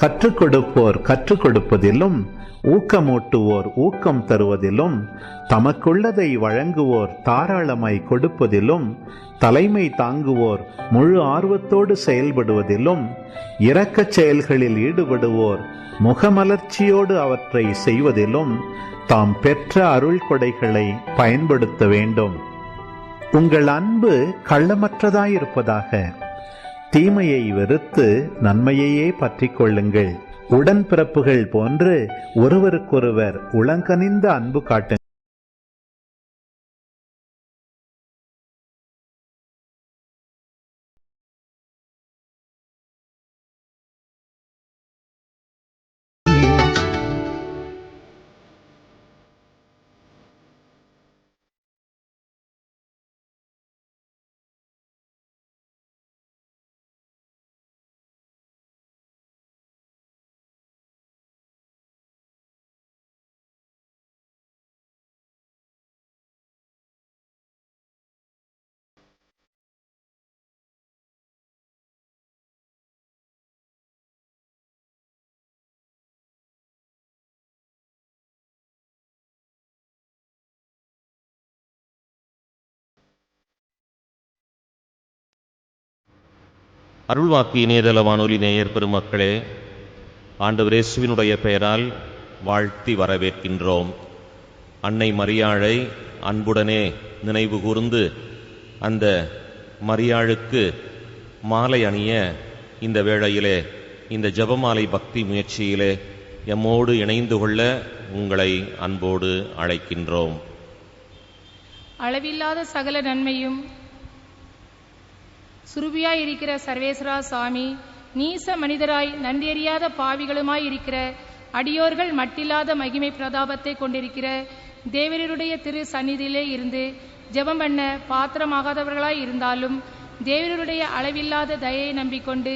கற்றுக் கொடுப்போர் கற்றுக் கொடுப்பதிலும் ஊக்கமூட்டுவோர் ஊக்கம் தருவதிலும் தமக்குள்ளதை வழங்குவோர் தாராளமாய் கொடுப்பதிலும் தலைமை தாங்குவோர் முழு ஆர்வத்தோடு செயல்படுவதிலும் இரக்கச் செயல்களில் ஈடுபடுவோர் முகமலர்ச்சியோடு அவற்றை செய்வதிலும் தாம் பெற்ற அருள் கொடைகளை பயன்படுத்த வேண்டும். உங்கள் அன்பு கள்ளமற்றதாயிருப்பதாக தீமையை வெறுத்து நன்மையையே பற்றிக் கொள்ளுங்கள். உடன்பிறப்புகள் போன்று ஒருவருக்கொருவர் உளங்கனிந்த அன்பு காட்டுங்கள். அருள்வாக்கு இணையதள வானொலி நேயர் பெருமக்களே ஆண்டவர் இயேசுவினுடைய பெயரால் வாழ்த்தி வரவேற்கின்றோம். அன்னை மரியாழை அன்புடனே நினைவு கூர்ந்து அந்த மரியாளுக்கு மாலை அணிய இந்த வேளையிலே இந்த ஜெபமாலை பக்தி முயற்சியிலே எம்மோடு இணைந்து கொள்ள உங்களை அன்போடு அழைக்கின்றோம். அளவில்லாத சகல நன்மையும் சுருபியாய் இருக்கிற சர்வேஸ்வரா சாமி நீச மனிதராய் நன்றியறியாத பாவிகளுமாய் இருக்கிற அடியோர்கள் மட்டில்லாத மகிமை பிரதாபத்தை கொண்டிருக்கிற தேவரருடைய திரு சந்நிதியிலே இருந்து ஜெபம் பண்ண பாத்திரமாகாதவர்களாய் இருந்தாலும் தேவரருடைய அளவில்லாத தயையை நம்பிக்கொண்டு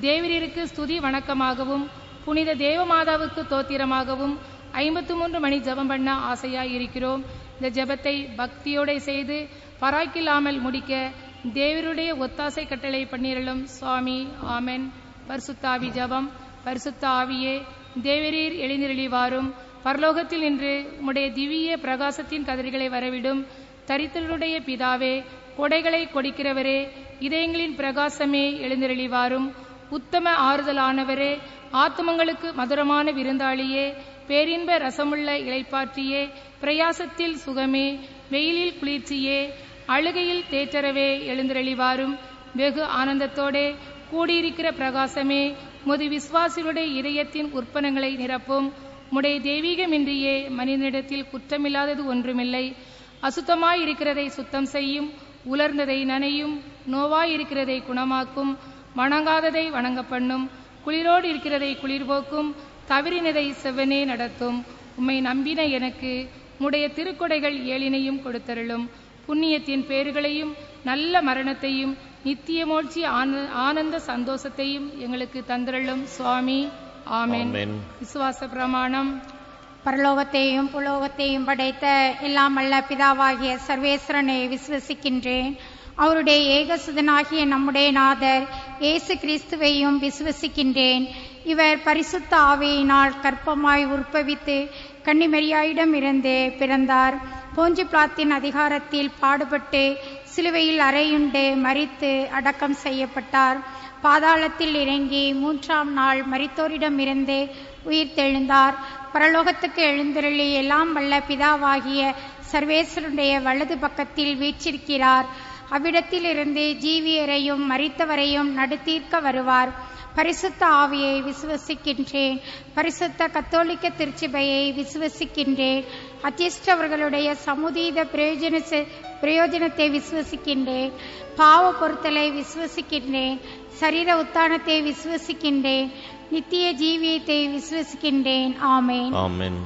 தேவரருக்கு ஸ்துதி வணக்கமாகவும் புனித தேவமாதாவுக்கு தோத்திரமாகவும் ஐம்பத்து மூன்று மணி ஜெபம் பண்ண ஆசையாய் இருக்கிறோம் இந்த ஜெபத்தை பக்தியோட செய்து பராக்கில்லாமல் முடிக்க தேவருடைய ஒத்தாசை கட்டளை பண்ணிரலும் சுவாமி ஆமென். பரிசுத்தாவி ஜபம். பரிசுத்த ஆவியே தேவரீர் எழுந்திரளிவாரும். பரலோகத்தில் நின்று உம்முடைய திவ்ய பிரகாசத்தின் கதிர்களை வரவிடும். தரித்தலுடைய பிதாவே கொடைகளை கொடுக்கிறவரே இதயங்களின் பிரகாசமே எழுந்திரளிவாரும். உத்தம ஆறுதலானவரே ஆத்துமங்களுக்கு மதுரமான விருந்தாளியே பேரின்ப ரசமுள்ள இலைப்பாற்றியே பிரயாசத்தில் சுகமே வெயிலில் குளிர்ச்சியே அழுகையில் தேற்றரவே எழுந்திரளிவாரும். வெகு ஆனந்தத்தோடே கூடியிருக்கிற பிரகாசமே முது விசுவாசிகளுடைய இதயத்தின் உற்பனங்களை நிரப்பும். முடைய தெய்வீகமின்றியே மனிதனிடத்தில் குற்றமில்லாதது ஒன்றுமில்லை. அசுத்தமாயிருக்கிறதை சுத்தம் செய்யும் உலர்ந்ததை நனையும் நோவாயிருக்கிறதை குணமாக்கும் வணங்காததை வணங்க பண்ணும் குளிரோடு இருக்கிறதை குளிர்போக்கும் தவறினதை செவ்வனே நடத்தும். உம்மை நம்பின எனக்கு உடைய திருக்கொடைகள் ஏழினையும் கொடுத்தருளும். புண்ணியத்தின் பேறுகளையும் நல்ல மரணத்தையும் நித்திய மோட்சி ஆன- ஆனந்த சந்தோஷத்தையும் எங்களுக்கு தந்திரளும். சுவாமி ஆமென். ஆமென். விசுவாச பிரமாணம். பரலோகத்தையும் புலோகத்தையும் படைத்த எல்லாம் அல்ல பிதாவாகிய சர்வேஸ்வரனை விசுவசிக்கின்றேன். அவருடைய ஏகசுதனாகிய நம்முடைய நாதர் இயேசு கிறிஸ்துவையும் விசுவசிக்கின்றேன். இவர் பரிசுத்த ஆவியினால் கற்பமாய் உற்பவித்து கன்னிமரியாயிடம் இருந்து பிறந்தார். போஞ்சி பிளாத்தின் அதிகாரத்தில் பாடுபட்டு சிலுவையில் அறையுண்டு மரித்து அடக்கம் செய்யப்பட்டார். பாதாளத்தில் இறங்கி மூன்றாம் நாள் மரித்தோரிடமிருந்து உயிர் தெழுந்தார். பரலோகத்துக்கு எழுந்தருளி எல்லாம் வல்ல பிதாவாகிய சர்வேஸ்வருடைய வலது பக்கத்தில் வீற்றிருக்கிறார். அவ்விடத்திலிருந்து ஜீவியரையும் மறித்தவரையும் நடுத்தீர்க்க வருவார். பரிசுத்த ஆவியை விசுவசிக்கின்றேன். பரிசுத்த கத்தோலிக்க திருச்சபையை விசுவசிக்கின்றேன். அத்தியஸ்டவர்களுடைய சமுதீத பிரயோஜன பிரயோஜனத்தை விசுவசிக்கின்றேன். பாவ பொருத்தலை விசுவசிக்கின்றேன். சரீர உத்தானத்தை விசுவசிக்கின்றேன். நித்திய ஜீவியத்தை விசுவசிக்கின்றேன். ஆமேன். ஆமென்.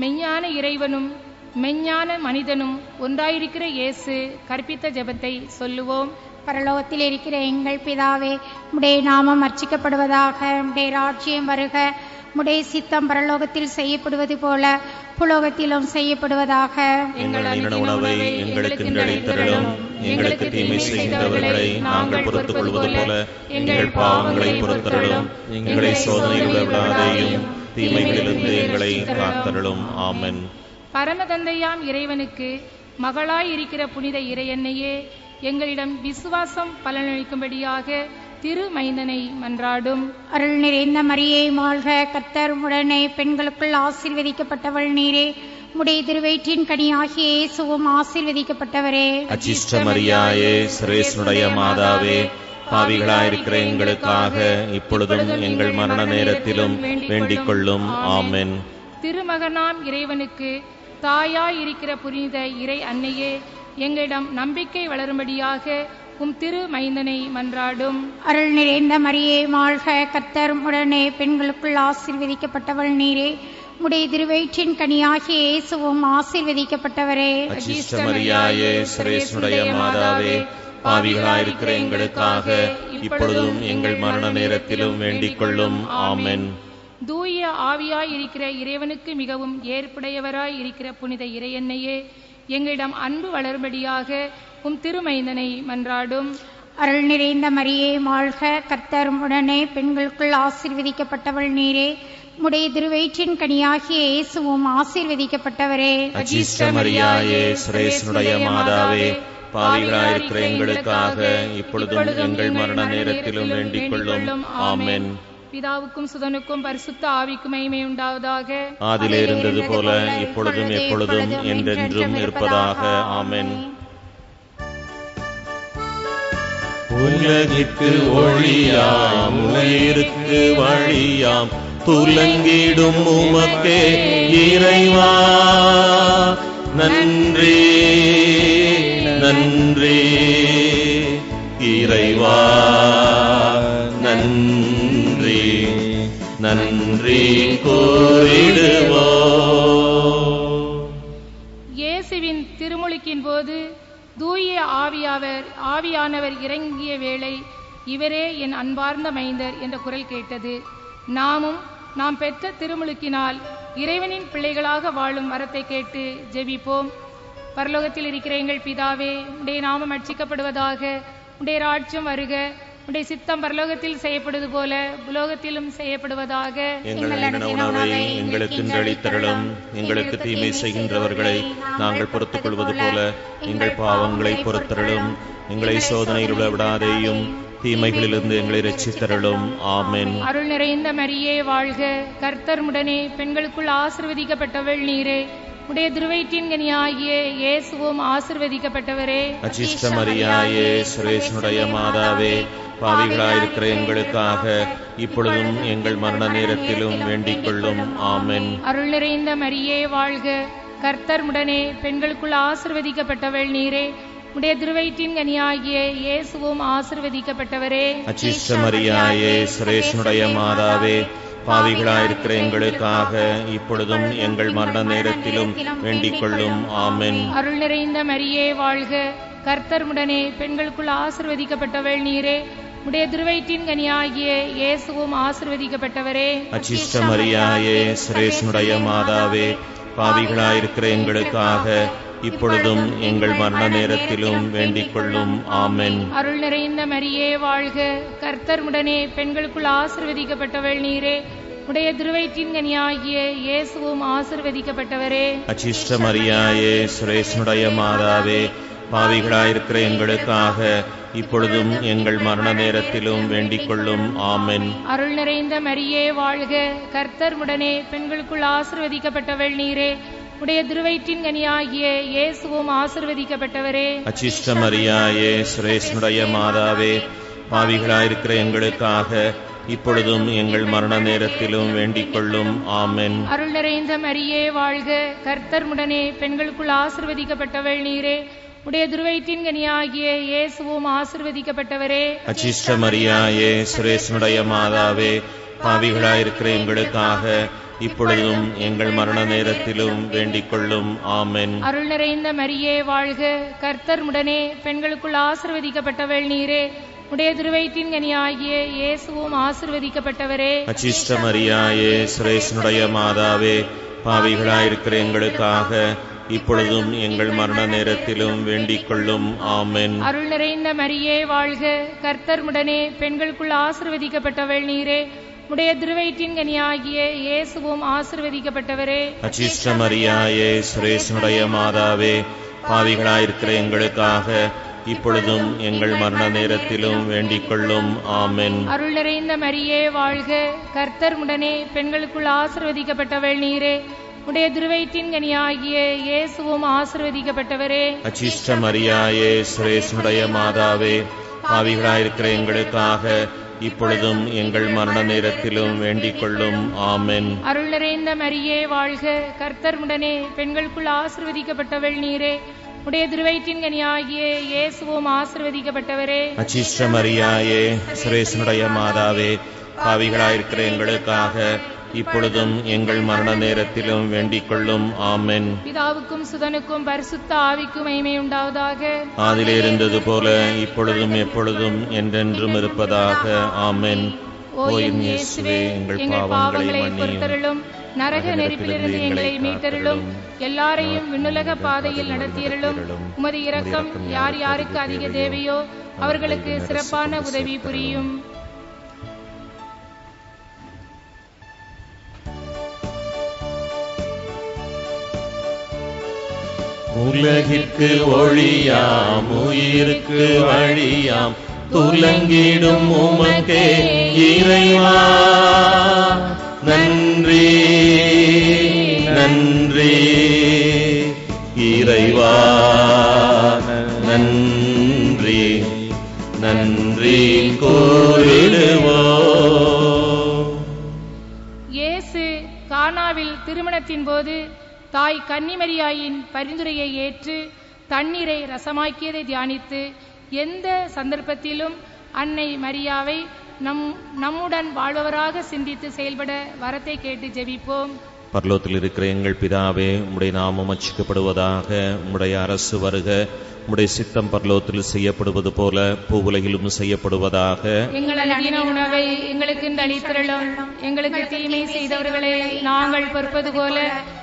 மெய்ஞான இறைவனும் மெய்ஞான மனிதனும் ஒன்றாயிருக்கிற இயேசு கற்பித்த ஜெபத்தை சொல்லுவோம். பரலோகத்தில் இருக்கிற எங்கள் பிதாவே உடைய நாமம் அர்ச்சிக்கப்படுவதாக உடைய ராஜ்யம் வருக. உடைய சித்தம் பரலோகத்தில் செய்யப்படுவது போல புலோகத்திலும் செய்யப்படுவதாக. எங்களுக்கு அளித்தருளும் எங்களுக்கு தீமை செய்கின்றவர்களை நாங்கள் பொறுத்துக் கொள்வது போல எங்கள் பாவங்களை பொறுத்தருளும் எங்களை சோதனையில் விடாதேயும் தீமைகளிலிருந்து எங்களை காத்தருளும். ஆமென். பரமதந்தையாம் இறைவனுக்கு மகளாய் இருக்கிற புனித இறையன்னையே எங்களிடம் விசுவாசம் பலனளிக்கும்படியாக திருமைந்தனை மன்றாடும். அருள் நிறைந்த மரியே வாழ்க கர்த்தர் உடனே பெண்களுக்குள் ஆசீர்வதிக்கப்பட்டவள் நீரே. உடைய திருவயிற்றின் கனியாகிய இயேசுவும் ஆசீர்வதிக்கப்பட்டவரே. அச்சிஷ்ட மரியாயே சிரேசனுடைய மாதாவே பாவிகளாயிருக்கிற எங்களுக்காக இப்பொழுதும் எங்கள் மரண நேரத்திலும் வேண்டிக் கொள்ளும். ஆமென். திருமகனாம் இறைவனுக்கு தாயாய் இருக்கிற புனித இறை அன்னையே எங்களிடம் நம்பிக்கை வளரும்படியாக உம் திரு மைந்தனை மன்றாடும். அருள் நிறைந்த மரியே வாழ்க கர்த்தர் உடனே. பெண்களுக்குள் ஆசீர்வதிக்கப்பட்டவள் நீரே. உடைய திருவயிற்றின் கனியாகிய இயேசுவும் ஆசீர்வதிக்கப்பட்டவரே. மரியாயே மாதாவே பாவிகளாயிருக்கிற எங்களுக்காக இப்பொழுதும் எங்கள் மரண நேரத்திலும் வேண்டிக் கொள்ளும் ஆமென். தூய ஆவியாய் இருக்கிற இறைவனுக்கு மிகவும் ஏற்புடையவராய் இருக்கிற புனித இறையன்னையே எங்களிடம் அன்பு வளரும்படியாக உம் திருமைந்தனை மன்றாடும். அருள் நிறைந்த மரியே வாழ்க கர்த்தர் உடனே பெண்களுக்குள் ஆசீர்வதிக்கப்பட்டவள் நீரே. உடைய திருவயிற்றின் கனியாகிய இயேசுவும் ஆசீர்வதிக்கப்பட்டவரே. அச்சிஷ்ட மரியாயே சிரேசனுடைய மாதாவே பாவிகளாயிருக்கிற எங்களுக்காக இப்பொழுதும் எங்கள் மரண நேரத்திலும் வேண்டிக் கொள்ளும். ஆமென். பிதாவுக்கும் சுதனுக்கும் பரிசுத்த ஆவிக்கும் மகிமை உண்டாவதாக ஆதிலே இருந்தது போல இப்பொழுதும் எப்பொழுதும் என்றென்றும் இருப்பதாக ஆமென் உலகிற்கு ஒளியாம் உயிருக்கு வழியாம் துலங்கிடும் உமக்கே இறைவா இயேசுவின் திருமுழுக்கின் போது தூய ஆவியாவர் ஆவியானவர் இறங்கிய வேளை இவரே என் அன்பார்ந்த மைந்தர் என்ற குரல் கேட்டது. நாமும் நாம் பெற்ற திருமுழுக்கினால் இறைவனின் பிள்ளைகளாக வாழும் வரத்தை கேட்டு ஜெபிப்போம். பரலோகத்தில் இருக்கிற எங்கள் பிதாவே உடைய நாமம் அர்ச்சிக்கப்படுவதாக உடைய ராட்சியம் வருக. உடைய சித்தம் பரலோகத்தில் செய்யப்படுவது போல புலோகத்திலும் செய்யப்படுவதாக எங்களுக்கு இன்று அளித்தருளும் எங்களுக்கு தீமை செய்கின்றவர்களை நாங்கள் பொறுத்துக் கொள்வது போல எங்கள் பாவங்களை பொறுத்தருளும். எங்களை சோதனையில் விட விடாதேயும் தீமைகளிலிருந்து எங்களை ரட்சித்தருளும். ஆமென். அருள் நிறைந்த மரியே வாழ்க. கர்த்தர் உடனே பெண்களுக்குள் ஆசிர்வதிக்கப்பட்டவள் நீரே. உடைய திருவயிற்றின் கனியாகிய இயேசுவும் ஆசிர்வதிக்கப்பட்டவரே அச்சிஷ்ட மரியாயே சுரேஷனுடைய மாதாவே பாவிகளாயிருக்கிற எங்களுக்காக இப்பொழுதும் எங்கள் மரண நேரத்திலும் வேண்டிக் கொள்ளும் ஆமென். அருள் நிறைந்த மரியே வாழ்க. கர்த்தர் உடனே பெண்களுக்குள் ஆசிர்வதிக்கப்பட்டவள் நீரே. உடைய திருவயிற்றின் கனியாகிய இயேசுவும் ஆசிர்வதிக்கப்பட்டவரே. அச்சிஷ்ட மரியாயே சுரேஷனுடைய மாதாவே. பாவிகளாயிருக்கிற எங்களுக்காக இப்பொழுதும் எங்கள் மரண நேரத்திலும் வேண்டிக் கொள்ளும் ஆமென். அருள் நிறைந்த மரியே வாழ்க. கர்த்தர் உடனே பெண்களுக்குள் ஆசிர்வதிக்கப்பட்டவள் நீரே. உடைய திருவயிற்றின் கனியாகிய இயேசுவும் ஆசிர்வதிக்கப்பட்டவரே. அச்சிஷ்ட மரியாயே சுரேஷனுடைய மாதாவே பாவிகளாயிருக்கிற எங்களுக்காக இப்பொழுதும் எங்கள் மரண நேரத்திலும் வேண்டிக் கொள்ளும் ஆமென். அருள் நிறைந்த மரியே வாழ்க. கர்த்தர் உடனே பெண்களுக்குள் ஆசிர்வதிக்கப்பட்டவள் நீரே. உடைய திருவயிற்றின் கனியாகிய இயேசுவும் ஆசிர்வதிக்கப்பட்டவரே. அச்சிஷ்ட மரியாயே சுரேஷனுடைய மாதாவே பாவிகளாயிருக்கிற எங்களுக்காக இப்பொழுதும் எங்கள் மரண நேரத்திலும் வேண்டிக் கொள்ளும் ஆமென். அருள் நிறைந்த மரியே வாழ்க. கர்த்தர் உடனே பெண்களுக்குள் ஆசிர்வதிக்கப்பட்டவள் நீரே. உடைய திருவயிற்றின் கனியாகிய இயேசுவும் ஆசிர்வதிக்கப்பட்டவரே. அச்சிஷ்ட மரியாயே சுரேஷனுடைய மாதாவே பாவிகளாயிருக்கிற எங்களுக்காக இப்பொழுதும் எங்கள் மரண நேரத்திலும் வேண்டிக் கொள்ளும். ஆமென். அருள் நிறைந்த மரியே வாழ்க. கர்த்தர் உடனே பெண்களுக்குள் ஆசிர்வதிக்கப்பட்டவள் நீரே. உடைய திருவயிற்றின் கனியாகிய இயேசுவும் ஆசிர்வதிக்கப்பட்டவரே. அச்சிஷ்ட மரியாயே சுரேஷனுடைய மாதாவே பாவிகளாயிருக்கிற எங்களுக்காக இப்பொழுதும் எங்கள் மரண நேரத்திலும் வேண்டிக் கொள்ளும் ஆமென். அருள் நிறைந்த மரியே வாழ்க. கர்த்தர் உடனே பெண்களுக்குள் ஆசிர்வதிக்கப்பட்டவள் நீரே. உடைய திருவயிற்றின் கனியாகிய இயேசுவும் ஆசிர்வதிக்கப்பட்டவரே. அச்சிஷ்ட மரியாயே சுரேஷனுடைய மாதாவே பாவிகளாயிருக்கிற எங்களுக்காக இப்பொழுதும் எங்கள் மரண நேரத்திலும் வேண்டிக் கொள்ளும் ஆமென். அருள் நிறைந்த மரியே வாழ்க. கர்த்தர் உடனே பெண்களுக்குள் ஆசிர்வதிக்கப்பட்டவள் நீரே. உடைய திருவயிற்றின் கனியாகிய இயேசுவும் ஆசிர்வதிக்கப்பட்டவரே. அச்சிஷ்ட மரியாயே சுரேஷனுடைய மாதாவே பாவிகளாயிருக்கிற எங்களுக்காக இப்பொழுதும் எங்கள் மரண நேரத்திலும் வேண்டிக் கொள்ளும் ஆமென். அருள் நிறைந்த மரியே வாழ்க. கர்த்தர் உடனே பெண்களுக்குள் ஆசிர்வதிக்கப்பட்டவள் நீரே. உடைய திருவயிற்றின் கனியாகிய இயேசுவும் ஆசிர்வதிக்கப்பட்டவரே. அச்சிஷ்ட மரியாயே சுரேஷனுடைய மாதாவே பாவிகளாயிருக்கிற எங்களுக்காக இப்பொழுதும் எங்கள் மரண நேரத்திலும் வேண்டிக் கொள்ளும் ஆமென். அருள் நிறைந்த மரியே வாழ்க. கர்த்தர் உடனே பெண்களுக்குள் ஆசிர்வதிக்கப்பட்டவள் நீரே. உடைய திருவயிற்றின் கனியாகிய இயேசுவும் ஆசிர்வதிக்கப்பட்டவரே. அச்சிஷ்ட மரியாயே சுரேஷனுடைய மாதாவே பாவிகளாயிருக்கிற எங்களுக்காக இப்பொழுதும் எங்கள் மரண நேரத்திலும் வேண்டிக் கொள்ளும். ஆமென். பிதாவுக்கும் சுதனுக்கும் பரிசுத்த ஆவிக்கும் மகிமை உண்டாவதாக. ஆதிலே இருந்தது போல இப்பொழுதும் எப்பொழுதும் என்றென்றும் இருப்பதாக. ஆமென். இயேசுவே எங்கள் பாவங்களை பொறுத்தருளும். நரக நெருப்பிலிருந்து எங்களை மீட்டருளும். எல்லாரையும் விண்ணுலக பாதையில் நடத்தியருளும். உமது இரக்கம் யார் யாருக்கு அதிக தேவையோ அவர்களுக்கு சிறப்பான உதவி புரியும். உலகிற்கு ஒழியாம் உயிருக்கு வழியாம் துலங்கிடும் உமக்கே இறைவா. நன்றி நன்றி இறைவா. நன்றி நன்றி கோரிடுவோ இயேசு கானாவில் திருமணத்தின் போது தாய் கன்னிமரியாயின் பரிந்துரையை ஏற்று தண்ணீரை ரசமாக்கியதை தியானித்து எந்த சந்தர்ப்பத்திலும் அன்னை மரியாவை நம் நம்முடன் வாழ்பவராக சிந்தித்து செயல்பட வரத்தை கேட்டு ஜெபிப்போம். பரலோகத்தில் இருக்கிற எங்கள் பிதாவே உம்முடைய நாமம் அச்சிக்கப்படுவதாக உம்முடைய அரசு வருக உம்முடைய சித்தம் பரலோகத்தில் செய்யப்படுவது போல பூவுலகிலும் செய்யப்படுவதாக. எங்கள் உணவை எங்களுக்கு அளித்திரளும் எங்களுக்கு தீமை செய்தவர்களை நாங்கள் பொறுப்பது போல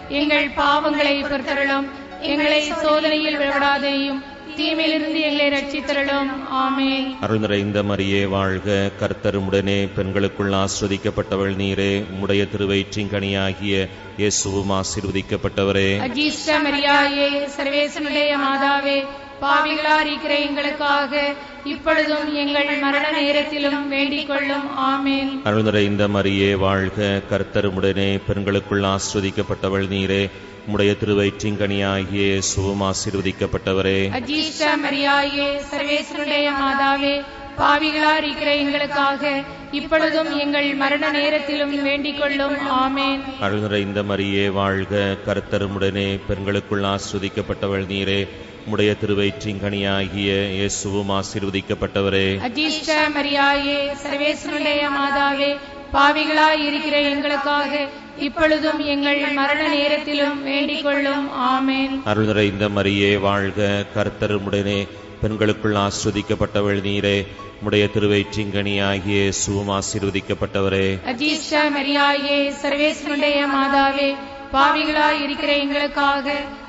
எங்கள் பாவங்களை பொறுத்தருளும். எங்களை சோதனையில் விழவிடாதையும் தீமையிலிருந்து எங்களை ரட்சித்தருளும். ஆமென். அருள் நிறைந்த மரியே வாழ்க. கர்த்தர் உடனே பெண்களுக்குள் ஆஸ்வதிக்கப்பட்டவள் நீரே. உம்முடைய திருவயிற்றின் கனியாகிய இயேசுவும் ஆசீர்வதிக்கப்பட்டவரே. அஜீஷ்ட மரியாயே சர்வேசனுடைய மாதாவே. பாவிகளா இருக்கிற எங்களுக்காக. இப்பொழுதும் எங்கள் மரண நேரத்திலும் வேண்டிக் கொள்ளும். ஆமென். அருள் நிறைந்த மரியே வாழ்க கர்த்தர் உடனே பெண்களுக்குள் ஆஸ்வதிக்கப்பட்டவள் நீரே. உம்முடைய திருவயிற்றின் கனியாகிய இயேசுவும் ஆசீர்வதிக்கப்பட்டவரே. அஜீஷ்ட மரியாயே சர்வேசனுடைய மாதாவே பாவிகளா இருக்கிற எங்களுக்காக. இப்பொழுதும் எங்கள் மரண நேரத்திலும் வேண்டிக் கொள்ளும். ஆமென். அருள் நிறைந்த மரியே வாழ்க கர்த்தர் உடனே பெண்களுக்குள் ஆஸ்வதிக்கப்பட்டவள் நீரே. உம்முடைய திருவயிற்றின் கனியாகிய இயேசுவும் ஆசீர்வதிக்கப்பட்டவரே. அஜீஷ்ட மரியாயே சர்வேசனுடைய மாதாவே பாவிகளா இருக்கிற எங்களுக்காக இப்பொழுதும் எங்கள் மரண நேரத்திலும் வேண்டிக் கொள்ளும் ஆமென். அருள் நிறைந்த மரியே வாழ்க. கர்த்தர் உடனே பெண்களுக்குள் ஆஸ்வதிக்கப்பட்டவள் நீரே. உம்முடைய திருவயிற்றின் கனியாகிய இயேசுவும் ஆசீர்வதிக்கப்பட்டவரே. அஜீஷ்ட மரியாயே சர்வேசனுடைய மாதாவே பாவிகளா இருக்கிற எங்களுக்காக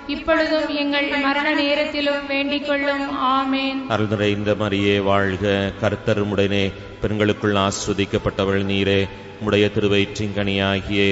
இப்பொழுதும் எங்கள் மரண நேரத்திலும் வேண்டிக் கொள்ளும் ஆமேன். அருள் நிறைந்த மரியே வாழ்க. கர்த்தர் உடனே பெண்களுக்குள் ஆஸ்வதிக்கப்பட்டவள் நீரே. உடைய திருவயிற்றின் கனியாகிய